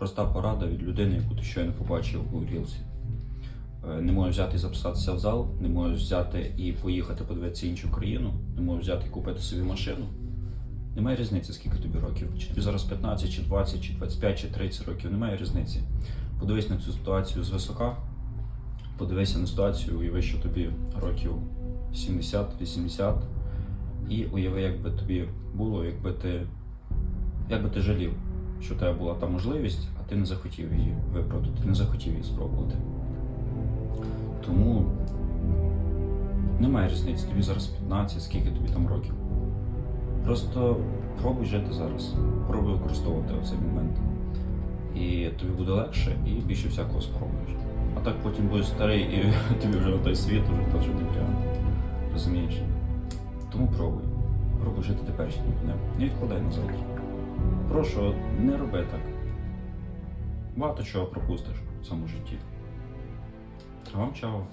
проста порада від людини, яку ти щойно побачив у Рілсі. Е, Не можеш взяти і записатися в зал, не можеш взяти і поїхати подивитися іншу країну, не можеш взяти і купити собі машину. Немає різниці, скільки тобі років. Чи тобі зараз 15, чи 20, чи 25, чи 30 років, немає різниці. Подивись на цю ситуацію звисока, подивися на ситуацію, уяви, що тобі років 70-80, і уяви, як би тобі було, якби ти, як ти жалів, що тебе була та можливість, а ти не захотів її виправдати, не захотів її спробувати. Тому немає різниці, тобі зараз 15, скільки тобі там років. Просто пробуй жити зараз, пробуй використовувати оцей момент. І тобі буде легше і більше всякого спробуєш. А так потім будеш старий і тобі вже на той світ уже теж не прямо. Розумієш? Тому пробуй. Пробуй жити теперішнім днем. Не відкладай на завтра. Прошу, не роби так. Багато чого пропустиш в цьому житті. Вам чао.